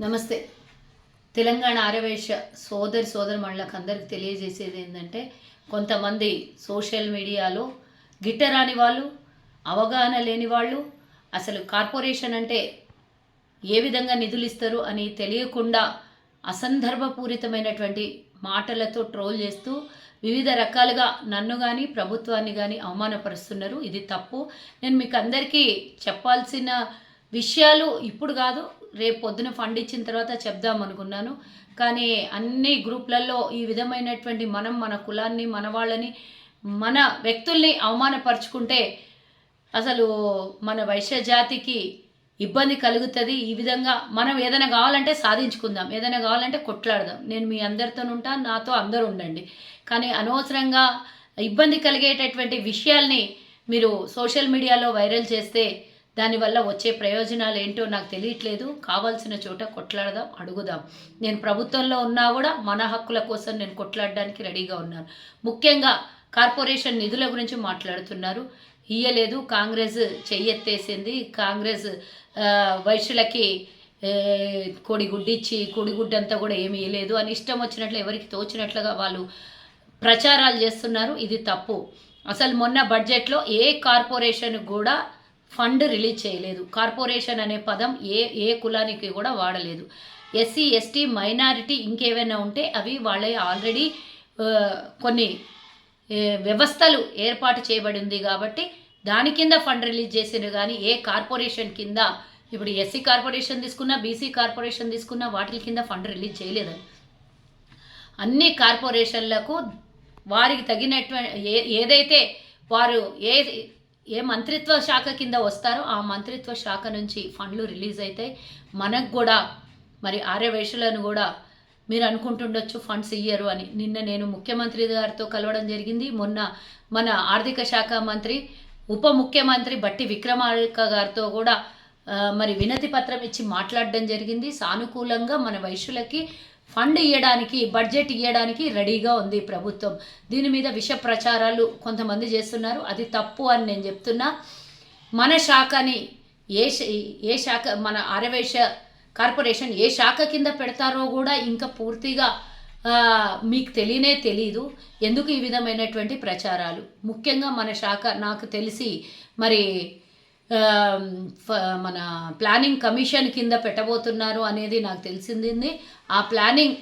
నమస్తే. తెలంగాణ ఆరవేశ సోదరి సోదరి మండలకు అందరికి తెలియజేసేది ఏంటంటే కొంతమంది సోషల్ మీడియాలో గిట్టరాని వాళ్ళు అవగాహన లేని వాళ్ళు అసలు కార్పొరేషన్ అంటే ఏ విధంగా నిధులు ఇస్తారు అని తెలియకుండా అసందర్భపూరితమైనటువంటి మాటలతో ట్రోల్ చేస్తూ వివిధ రకాలుగా నన్ను కానీ ప్రభుత్వాన్ని కానీ అవమానపరుస్తున్నారు. ఇది తప్పు. నేను మీకు అందరికీ చెప్పాల్సిన విషయాలు ఇప్పుడు కాదు రేపు పొద్దున ఫండ్ ఇచ్చిన తర్వాత చెప్దాం అనుకున్నాను. కానీ అన్ని గ్రూప్లలో ఈ విధమైనటువంటి మనం మన కులాన్ని మన వాళ్ళని మన వ్యక్తుల్ని అవమానపరుచుకుంటే అసలు మన వైశ్య జాతికి ఇబ్బంది కలుగుతుంది. ఈ విధంగా మనం ఏదైనా కావాలంటే సాధించుకుందాం ఏదైనా కావాలంటే కొట్లాడదాం. నేను మీ అందరితో ఉంటా నాతో అందరూ ఉండండి. కానీ అనవసరంగా ఇబ్బంది కలిగేటటువంటి విషయాల్ని మీరు సోషల్ మీడియాలో వైరల్ చేస్తే దానివల్ల వచ్చే ప్రయోజనాలు ఏంటో నాకు తెలియట్లేదు. కావాల్సిన చోట కొట్లాడదాం అడుగుదాం. నేను ప్రభుత్వంలో ఉన్నా కూడా మన హక్కుల కోసం నేను కొట్లాడడానికి రెడీగా ఉన్నాను. ముఖ్యంగా కార్పొరేషన్ నిధుల గురించి మాట్లాడుతున్నారు. ఇయ్యలేదు కాంగ్రెస్ చెయ్యెత్తేసింది. కాంగ్రెస్ వైశ్యులకి కోడిగుడ్డిచ్చి కోడిగుడ్డంతా కూడా ఏమీ ఇయ్యలేదు. అని ఇష్టం వచ్చినట్లు ఎవరికి తోచినట్లుగా వాళ్ళు ప్రచారాలు చేస్తున్నారు. ఇది తప్పు. అసలు మొన్న బడ్జెట్లో ఏ కార్పొరేషన్ కూడా ఫండ్ రిలీజ్ చేయలేదు. కార్పొరేషన్ అనే పదం ఏ ఏ కులానికి కూడా వాడలేదు. ఎస్సీ ఎస్టీ మైనారిటీ ఇంకేమైనా ఉంటే అవి వాళ్ళ ఆల్రెడీ కొన్ని వ్యవస్థలు ఏర్పాటు చేయబడి ఉంది కాబట్టి దాని కింద ఫండ్ రిలీజ్ చేసిన కానీ ఏ కార్పొరేషన్ కింద ఇప్పుడు ఎస్సీ కార్పొరేషన్ తీసుకున్నా బీసీ కార్పొరేషన్ తీసుకున్నా వాటి కింద ఫండ్ రిలీజ్ చేయలేదని అన్ని కార్పొరేషన్లకు వారికి తగినటువంటి ఏ ఏదైతే వారు ఏ ఏ మంత్రిత్వ శాఖ కింద వస్తారో ఆ మంత్రిత్వ శాఖ నుంచి ఫండ్లు రిలీజ్ అవుతాయి మనకు కూడా మరి ఆర్యవేషులను కూడా మీరు అనుకుంటుండొచ్చు ఫండ్స్ ఇయ్యరు అని. నిన్న నేను ముఖ్యమంత్రి గారితో కలవడం జరిగింది. మొన్న మన ఆర్థిక శాఖ మంత్రి ఉప ముఖ్యమంత్రి బట్టి విక్రమార్క గారితో కూడా మరి వినతి పత్రం ఇచ్చి మాట్లాడడం జరిగింది. సానుకూలంగా మన వైశ్యులకి ఫండ్ ఇవ్వడానికి బడ్జెట్ ఇవ్వడానికి రెడీగా ఉంది ప్రభుత్వం. దీని మీద విష ప్రచారాలు కొంతమంది చేస్తున్నారు. అది తప్పు అని నేను చెప్తున్నా. మన శాఖని ఏ శ- ఏ శాఖ మన ఆరవేశ కార్పొరేషన్ ఏ శాఖ కింద పెడతారో కూడా ఇంకా పూర్తిగా మీకు తెలియనే తెలీదు. ఎందుకు ఈ విధమైనటువంటి ప్రచారాలు? ముఖ్యంగా మన శాఖ నాకు తెలిసి మరి మన ప్లానింగ్ కమిషన్ కింద పెట్టబోతున్నారు అనేది నాకు తెలిసింది. ఆ ప్లానింగ్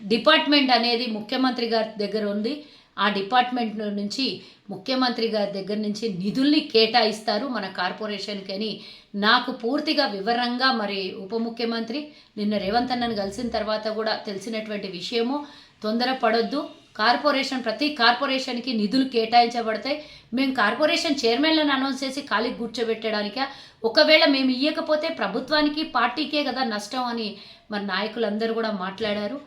డిపార్ట్మెంట్ అనేది ముఖ్యమంత్రి గారి దగ్గర ఉంది. ఆ డిపార్ట్మెంట్ నుంచి ముఖ్యమంత్రి గారి దగ్గర నుంచి నిధుల్ని కేటాయిస్తారు మన కార్పొరేషన్కి అని నాకు పూర్తిగా వివరంగా మరి ఉప ముఖ్యమంత్రి నిన్న రేవంత్ అన్నను కలిసిన తర్వాత కూడా తెలిసినటువంటి విషయము. తొందరపడొద్దు. కార్పొరేషన్ ప్రతి కార్పొరేషన్కి నిధులు కేటాయించబడతాయి. మేము కార్పొరేషన్ చైర్మన్లను అనౌన్స్ చేసి ఖాళీ కూర్చోబెట్టడానిక? ఒకవేళ మేము ఇవ్వకపోతే ప్రభుత్వానికి పార్టీకే కదా నష్టం అని మరి నాయకులందరూ కూడా మాట్లాడారు.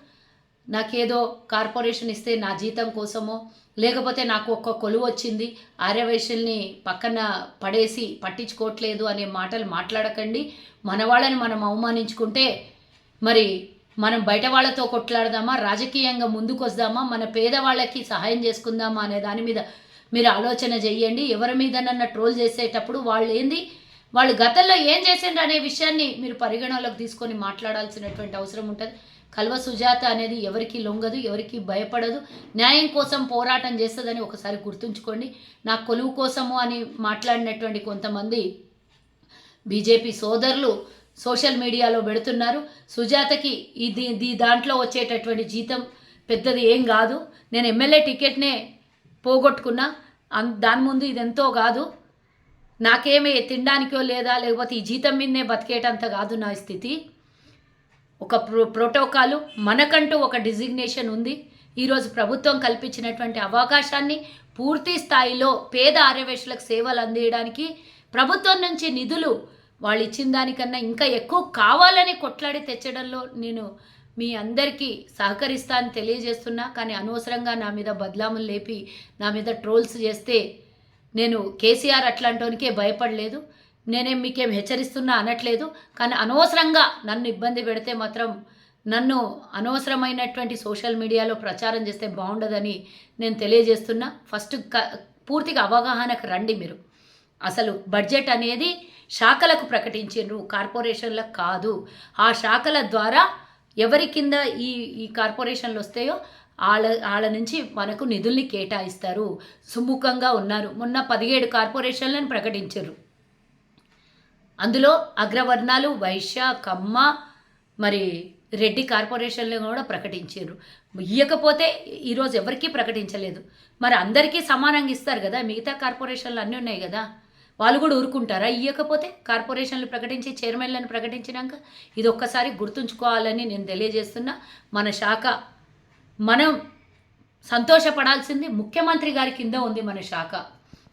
నాకేదో కార్పొరేషన్ ఇస్తే నా జీతం కోసమో లేకపోతే నాకు ఒక్క కొలువు వచ్చింది ఆర్యవైశ్యుల్ని పక్కన పడేసి పట్టించుకోవట్లేదు అనే మాటలు మాట్లాడకండి. మన వాళ్ళని మనం అవమానించుకుంటే మరి మనం బయట వాళ్ళతో కొట్లాడదామా? రాజకీయంగా ముందుకు వద్దామా మన పేదవాళ్ళకి సహాయం చేసుకుందామా అనే దాని మీద మీరు ఆలోచన చెయ్యండి ఎవరి మీదనన్నా ట్రోల్ చేసేటప్పుడు వాళ్ళు ఏంది? వాళ్ళు గతంలో ఏం చేసిండ్రు అనే విషయాన్ని మీరు పరిగణలోకి తీసుకొని మాట్లాడాల్సినటువంటి అవసరం ఉంటుంది. కల్వ సుజాత అనేది ఎవరికి లొంగదు ఎవరికి భయపడదు. న్యాయం కోసం పోరాటం చేస్తుందని ఒకసారి గుర్తుంచుకోండి. నా కొలువు కోసము అని మాట్లాడినటువంటి కొంతమంది బీజేపీ సోదరులు సోషల్ మీడియాలో పెడుతున్నారు. సుజాతకి ఇది దీ దాంట్లో వచ్చేటటువంటి జీతం పెద్దది ఏం కాదు. నేను ఎమ్మెల్యే టికెట్నే పోగొట్టుకున్నా. అన్- దాని ముందు ఇదెంతో కాదు. నాకేమే తినడానికో లేదా లేకపోతే ఈ జీతం మీదనే బతికేటంత కాదు నా స్థితి. ఒక ప్రో ప్రోటోకాలు మనకంటూ ఒక డిజిగ్నేషన్ ఉంది. ఈరోజు ప్రభుత్వం కల్పించినటువంటి అవకాశాన్ని పూర్తి స్థాయిలో పేద ఆర్యవేశులకు సేవలు అందించడానికి ప్రభుత్వం నుంచి నిధులు వాళ్ళు ఇచ్చిన దానికన్నా ఇంకా ఎక్కువ కావాలని కొట్లాడి తెచ్చడంలో నేను మీ అందరికీ సహకరిస్తా అని తెలియజేస్తున్నా. కానీ అనవసరంగా నా మీద బదలాములు లేపి నా మీద ట్రోల్స్ చేస్తే నేను కేసీఆర్ అట్లాంటోనికే భయపడలేదు. నేనేం మీకేం హెచ్చరిస్తున్నా అనట్లేదు. కానీ అనవసరంగా నన్ను ఇబ్బంది పెడితే మాత్రం నన్ను అనవసరమైనటువంటి సోషల్ మీడియాలో ప్రచారం చేస్తే బాగుండదని నేను తెలియజేస్తున్నా. ఫస్ట్ క పూర్తిగా అవగాహనకు రండి మీరు. అసలు బడ్జెట్ అనేది శాఖలకు ప్రకటించిండ్రు కార్పొరేషన్లకు కాదు. ఆ శాఖల ద్వారా ఎవరి కింద ఈ ఈ కార్పొరేషన్లు వస్తాయో వాళ్ళ వాళ్ళ నుంచి మనకు నిధుల్ని కేటాయిస్తారు. సుముఖంగా ఉన్నారు. మొన్న పదిహేడు కార్పొరేషన్లను ప్రకటించారు అందులో అగ్రవర్ణాలు వైశ్య కమ్మ మరి రెడ్డి కార్పొరేషన్లు కూడా ప్రకటించారు ఇవ్వకపోతే ఈరోజు ఎవరికీ ప్రకటించలేదు. మరి అందరికీ సమానంగా ఇస్తారు కదా మిగతా కార్పొరేషన్లు అన్నీ ఉన్నాయి కదా. వాళ్ళు కూడా ఊరుకుంటారా? ఇవ్వకపోతే కార్పొరేషన్లు ప్రకటించి చైర్మన్లను ప్రకటించినాక ఇది ఒక్కసారి గుర్తుంచుకోవాలని నేను తెలియజేస్తున్నా. మన శాఖ మనం సంతోషపడాల్సింది ముఖ్యమంత్రి గారి కింద ఉంది మన శాఖ.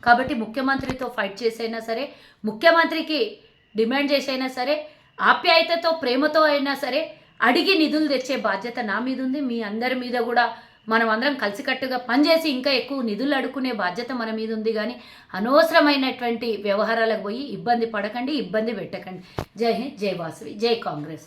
కాబట్టి ముఖ్యమంత్రితో ఫైట్ చేసైనా సరే ముఖ్యమంత్రికి డిమాండ్ చేసైనా సరే ఆప్యాయతతో ప్రేమతో అయినా సరే అడిగి నిధులు తెచ్చే బాధ్యత నా మీద ఉంది మీ అందరి మీద కూడా మనం అందరం కలిసికట్టుగా పనిచేసి ఇంకా ఎక్కువ నిధులు అడుక్కునే బాధ్యత మన మీద ఉంది కానీ అనవసరమైనటువంటి వ్యవహారాలకు పోయి ఇబ్బంది పడకండి ఇబ్బంది పెట్టకండి. జై హింద్ జై వాసవి జై కాంగ్రెస్.